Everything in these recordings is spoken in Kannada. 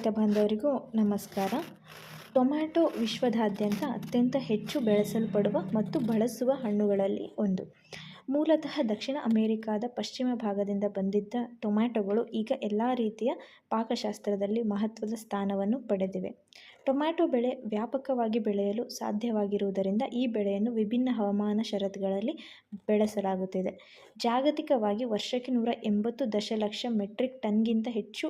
ರೈತ ಬಾಂಧವರಿಗೂ ನಮಸ್ಕಾರ. ಟೊಮ್ಯಾಟೊ ವಿಶ್ವದಾದ್ಯಂತ ಅತ್ಯಂತ ಹೆಚ್ಚು ಬೆಳೆಸಲ್ಪಡುವ ಮತ್ತು ಬಳಸುವ ಹಣ್ಣುಗಳಲ್ಲಿ ಒಂದು. ಮೂಲತಃ ದಕ್ಷಿಣ ಅಮೆರಿಕಾದ ಪಶ್ಚಿಮ ಭಾಗದಿಂದ ಬಂದಿದ್ದ ಟೊಮ್ಯಾಟೊಗಳು ಈಗ ಎಲ್ಲ ರೀತಿಯ ಪಾಕಶಾಸ್ತ್ರದಲ್ಲಿ ಮಹತ್ವದ ಸ್ಥಾನವನ್ನು ಪಡೆದಿವೆ. ಟೊಮ್ಯಾಟೊ ಬೆಳೆ ವ್ಯಾಪಕವಾಗಿ ಬೆಳೆಯಲು ಸಾಧ್ಯವಾಗಿರುವುದರಿಂದ ಈ ಬೆಳೆಯನ್ನು ವಿಭಿನ್ನ ಹವಾಮಾನ ಷರತ್ತುಗಳಲ್ಲಿ ಬೆಳೆಸಲಾಗುತ್ತಿದೆ. ಜಾಗತಿಕವಾಗಿ ವರ್ಷಕ್ಕೆ ನೂರ ಎಂಬತ್ತು ದಶಲಕ್ಷ ಮೆಟ್ರಿಕ್ ಟನ್ಗಿಂತ ಹೆಚ್ಚು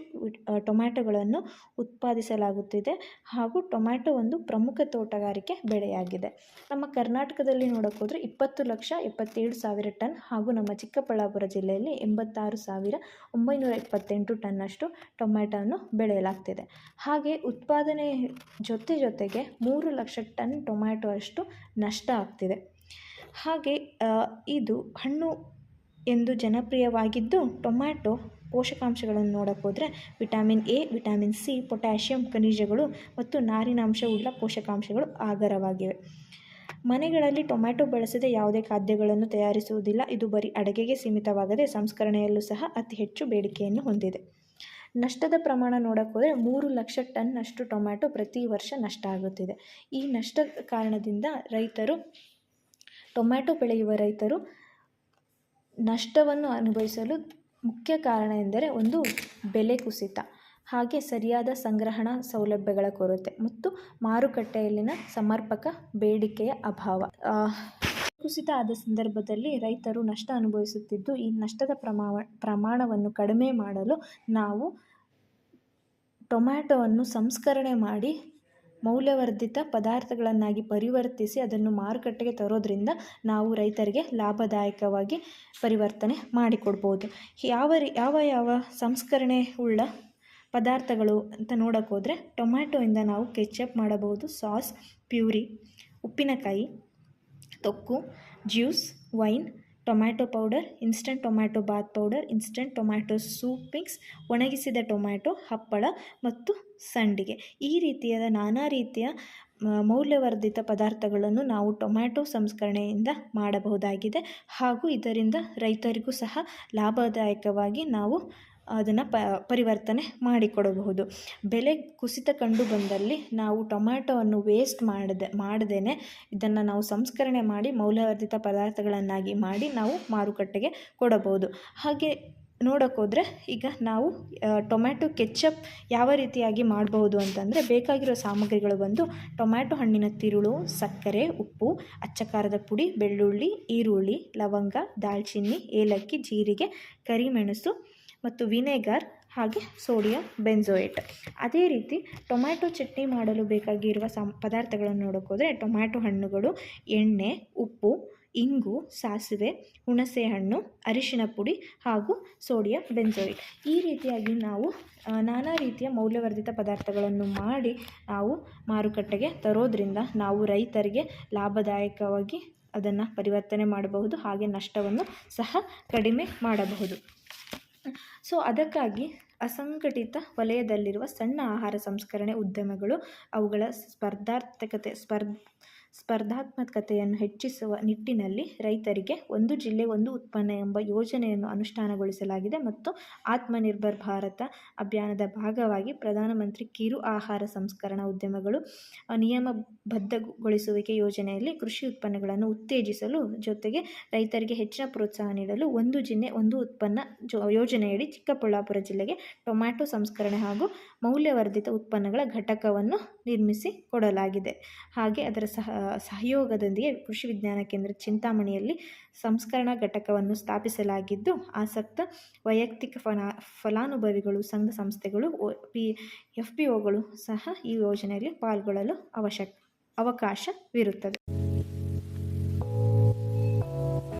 ಟೊಮ್ಯಾಟೊಗಳನ್ನು ಉತ್ಪಾದಿಸಲಾಗುತ್ತಿದೆ ಹಾಗೂ ಟೊಮ್ಯಾಟೊ ಒಂದು ಪ್ರಮುಖ ತೋಟಗಾರಿಕೆ ಬೆಳೆಯಾಗಿದೆ. ನಮ್ಮ ಕರ್ನಾಟಕದಲ್ಲಿ ನೋಡೋಕ್ಕೋದ್ರೆ ಇಪ್ಪತ್ತು ಲಕ್ಷ ಎಪ್ಪತ್ತೇಳು ಸಾವಿರ ಟನ್ ಹಾಗೂ ನಮ್ಮ ಚಿಕ್ಕಬಳ್ಳಾಪುರ ಜಿಲ್ಲೆಯಲ್ಲಿ ಎಂಬತ್ತಾರು ಸಾವಿರ ಒಂಬೈನೂರ ಇಪ್ಪತ್ತೆಂಟು ಟನ್ನಷ್ಟು ಟೊಮ್ಯಾಟೊವನ್ನು ಬೆಳೆಯಲಾಗ್ತಿದೆ. ಹಾಗೆ ಉತ್ಪಾದನೆ ಜೊತೆ ಜೊತೆಗೆ ಮೂರು ಲಕ್ಷ ಟನ್ ಟೊಮ್ಯಾಟೊ ಅಷ್ಟು ನಷ್ಟ ಆಗ್ತಿದೆ. ಹಾಗೆ ಇದು ಹಣ್ಣು ಎಂದು ಜನಪ್ರಿಯವಾಗಿದ್ದು ಟೊಮ್ಯಾಟೊ ಪೋಷಕಾಂಶಗಳನ್ನು ನೋಡೋಕೆ ಹೋದರೆ vitamin A, vitamin C, potassium ಖನಿಜಗಳು ಮತ್ತು ನಾರಿನಾಂಶವುಳ್ಳ ಪೋಷಕಾಂಶಗಳು ಆಗರವಾಗಿವೆ. ಮನೆಗಳಲ್ಲಿ ಟೊಮ್ಯಾಟೊ ಬಳಸದೆ ಯಾವುದೇ ಖಾದ್ಯಗಳನ್ನು ತಯಾರಿಸುವುದಿಲ್ಲ. ಇದು ಬರೀ ಅಡುಗೆಗೆ ಸೀಮಿತವಾಗದೆ ಸಂಸ್ಕರಣೆಯಲ್ಲೂ ಸಹ ಅತಿ ಹೆಚ್ಚು ಬೇಡಿಕೆಯನ್ನು ಹೊಂದಿದೆ. ನಷ್ಟದ ಪ್ರಮಾಣ ನೋಡೋಕೆ ಹೋದರೆ ಮೂರು ಲಕ್ಷ ಟನ್ನಷ್ಟು ಟೊಮ್ಯಾಟೊ ಪ್ರತಿ ವರ್ಷ ನಷ್ಟ ಆಗುತ್ತಿದೆ. ಈ ನಷ್ಟದ ಕಾರಣದಿಂದ ರೈತರು, ಟೊಮ್ಯಾಟೊ ಬೆಳೆಯುವ ರೈತರು ನಷ್ಟವನ್ನು ಅನುಭವಿಸಲು ಮುಖ್ಯ ಕಾರಣ ಎಂದರೆ ಒಂದು ಬೆಲೆ ಕುಸಿತ. ಹಾಗೆ ಸರಿಯಾದ ಸಂಗ್ರಹಣಾ ಸೌಲಭ್ಯಗಳ ಕೊರತೆ ಮತ್ತು ಮಾರುಕಟ್ಟೆಯಲ್ಲಿನ ಸಮರ್ಪಕ ಬೇಡಿಕೆಯ ಅಭಾವ. ಕುಸಿತ ಆದ ಸಂದರ್ಭದಲ್ಲಿ ರೈತರು ನಷ್ಟ ಅನುಭವಿಸುತ್ತಿದ್ದು, ಈ ನಷ್ಟದ ಪ್ರಮಾಣ ಪ್ರಮಾಣವನ್ನು ಕಡಿಮೆ ಮಾಡಲು ನಾವು ಟೊಮ್ಯಾಟೊವನ್ನು ಸಂಸ್ಕರಣೆ ಮಾಡಿ ಮೌಲ್ಯವರ್ಧಿತ ಪದಾರ್ಥಗಳನ್ನಾಗಿ ಪರಿವರ್ತಿಸಿ ಅದನ್ನು ಮಾರುಕಟ್ಟೆಗೆ ತರೋದ್ರಿಂದ ನಾವು ರೈತರಿಗೆ ಲಾಭದಾಯಕವಾಗಿ ಪರಿವರ್ತನೆ ಮಾಡಿಕೊಡ್ಬೋದು. ಯಾವ ಯಾವ ಯಾವ ಸಂಸ್ಕರಣೆ ಉಳ್ಳ ಪದಾರ್ಥಗಳು ಅಂತ ನೋಡೋಕ್ಕೋದ್ರೆ ಟೊಮ್ಯಾಟೊಯಿಂದ ನಾವು ಕೆಚಪ್ ಮಾಡಬಹುದು, ಸಾಸ್, ಪ್ಯೂರಿ, ಉಪ್ಪಿನಕಾಯಿ ತೊಕ್ಕು, juice, wine, tomato powder, instant tomato bath powder, instant tomato soup mix ಒಣಗಿಸಿದ ಟೊಮ್ಯಾಟೊ ಹಪ್ಪಳ ಮತ್ತು ಸಂಡಿಗೆ. ಈ ರೀತಿಯಾದ ನಾನಾ ರೀತಿಯ ಮೌಲ್ಯವರ್ಧಿತ ಪದಾರ್ಥಗಳನ್ನು ನಾವು ಟೊಮ್ಯಾಟೊ ಸಂಸ್ಕರಣೆಯಿಂದ ಮಾಡಬಹುದಾಗಿದೆ. ಹಾಗೂ ಇದರಿಂದ ರೈತರಿಗೂ ಸಹ ಲಾಭದಾಯಕವಾಗಿ ನಾವು ಅದನ್ನು ಪರಿವರ್ತನೆ ಮಾಡಿಕೊಡಬಹುದು. ಬೆಲೆ ಕುಸಿತ ಕಂಡು ಬಂದಲ್ಲಿ ನಾವು ಟೊಮ್ಯಾಟೋವನ್ನು ವೇಸ್ಟ್ ಮಾಡದೆ, ಮಾಡದೇನೆ ಇದನ್ನು ನಾವು ಸಂಸ್ಕರಣೆ ಮಾಡಿ ಮೌಲ್ಯವರ್ಧಿತ ಪದಾರ್ಥಗಳನ್ನಾಗಿ ಮಾಡಿ ನಾವು ಮಾರುಕಟ್ಟೆಗೆ ಕೊಡಬಹುದು. ಹಾಗೆ ನೋಡೋಕ್ಕೋದ್ರೆ ಈಗ ನಾವು ಟೊಮ್ಯಾಟೊ ಕೆಚ್ಚಪ್ ಯಾವ ರೀತಿಯಾಗಿ ಮಾಡಬಹುದು ಅಂತಂದರೆ ಬೇಕಾಗಿರೋ ಸಾಮಗ್ರಿಗಳು ಬಂದು ಟೊಮ್ಯಾಟೊ ಹಣ್ಣಿನ ತಿರುಳು, ಸಕ್ಕರೆ, ಉಪ್ಪು, ಅಚ್ಚಕಾರದ ಪುಡಿ, ಬೆಳ್ಳುಳ್ಳಿ, ಈರುಳ್ಳಿ, ಲವಂಗ, ದಾಲ್ಚಿನ್ನಿ, ಏಲಕ್ಕಿ, ಜೀರಿಗೆ, ಕರಿಮೆಣಸು ಮತ್ತು ವಿನೆಗರ್ ಹಾಗೆ ಸೋಡಿಯಂ ಬೆಂಜೋಯೇಟ್. ಅದೇ ರೀತಿ ಟೊಮ್ಯಾಟೊ ಚಟ್ನಿ ಮಾಡಲು ಬೇಕಾಗಿರುವ ಸಂ, ಪದಾರ್ಥಗಳನ್ನು ನೋಡೋಕ್ಕೋದ್ರೆ ಟೊಮ್ಯಾಟೊ ಹಣ್ಣುಗಳು, ಎಣ್ಣೆ, ಉಪ್ಪು, ಇಂಗು, ಸಾಸಿವೆ, ಹುಣಸೆ ಹಣ್ಣು, ಅರಿಶಿನ ಪುಡಿ ಹಾಗೂ ಸೋಡಿಯಂ ಬೆಂಜೋಯಿಟ್. ಈ ರೀತಿಯಾಗಿ ನಾವು ನಾನಾ ರೀತಿಯ ಮೌಲ್ಯವರ್ಧಿತ ಪದಾರ್ಥಗಳನ್ನು ಮಾಡಿ ನಾವು ಮಾರುಕಟ್ಟೆಗೆ ತರೋದರಿಂದ ನಾವು ರೈತರಿಗೆ ಲಾಭದಾಯಕವಾಗಿ ಅದನ್ನು ಪರಿವರ್ತನೆ ಮಾಡಬಹುದು, ಹಾಗೆ ನಷ್ಟವನ್ನು ಸಹ ಕಡಿಮೆ ಮಾಡಬಹುದು. ಸೊ ಅದಕ್ಕಾಗಿ ಅಸಂಘಟಿತ ವಲಯದಲ್ಲಿರುವ ಸಣ್ಣ ಆಹಾರ ಸಂಸ್ಕರಣೆ ಉದ್ಯಮಗಳು ಅವುಗಳ ಸ್ಪರ್ಧಾರ್ಥಕತೆ ಸ್ಪರ್ಧ ಸ್ಪರ್ಧಾತ್ಮಕತೆಯನ್ನು ಹೆಚ್ಚಿಸುವ ನಿಟ್ಟಿನಲ್ಲಿ ರೈತರಿಗೆ ಒಂದು ಜಿಲ್ಲೆ ಒಂದು ಉತ್ಪನ್ನ ಎಂಬ ಯೋಜನೆಯನ್ನು ಅನುಷ್ಠಾನಗೊಳಿಸಲಾಗಿದೆ ಮತ್ತು ಆತ್ಮನಿರ್ಭರ್ ಭಾರತ ಅಭಿಯಾನದ ಭಾಗವಾಗಿ ಪ್ರಧಾನಮಂತ್ರಿ ಕಿರು ಆಹಾರ ಸಂಸ್ಕರಣಾ ಉದ್ಯಮಗಳು ನಿಯಮಬದ್ಧಗೊಳಿಸುವಿಕೆ ಯೋಜನೆಯಲ್ಲಿ ಕೃಷಿ ಉತ್ಪನ್ನಗಳನ್ನು ಉತ್ತೇಜಿಸಲು ಜೊತೆಗೆ ರೈತರಿಗೆ ಹೆಚ್ಚಿನ ಪ್ರೋತ್ಸಾಹ ನೀಡಲು ಒಂದು ಜಿಲ್ಲೆ ಒಂದು ಉತ್ಪನ್ನ ಜೋ ಯೋಜನೆಯಡಿ ಚಿಕ್ಕಬಳ್ಳಾಪುರ ಜಿಲ್ಲೆಗೆ ಟೊಮ್ಯಾಟೊ ಸಂಸ್ಕರಣೆ ಹಾಗೂ ಮೌಲ್ಯವರ್ಧಿತ ಉತ್ಪನ್ನಗಳ ಘಟಕವನ್ನು ನಿರ್ಮಿಸಿ ಕೊಡಲಾಗಿದೆ. ಹಾಗೆ ಅದರ ಸಹ ಸಹಯೋಗದೊಂದಿಗೆ ಕೃಷಿ ವಿಜ್ಞಾನ ಕೇಂದ್ರ ಚಿಂತಾಮಣಿಯಲ್ಲಿ ಸಂಸ್ಕರಣಾ ಘಟಕವನ್ನು ಸ್ಥಾಪಿಸಲಾಗಿದ್ದು, ಆಸಕ್ತ ವೈಯಕ್ತಿಕ ಫಲಾ ಫಲಾನುಭವಿಗಳು, ಸಂಘ ಸಂಸ್ಥೆಗಳು ಪಿ, ಎಫ್ ಪಿ ಒಗಳು ಸಹ ಈ ಯೋಜನೆಯಲ್ಲಿ ಪಾಲ್ಗೊಳ್ಳಲು ಅವಶ್ಯ ಅವಕಾಶವಿರುತ್ತದೆ.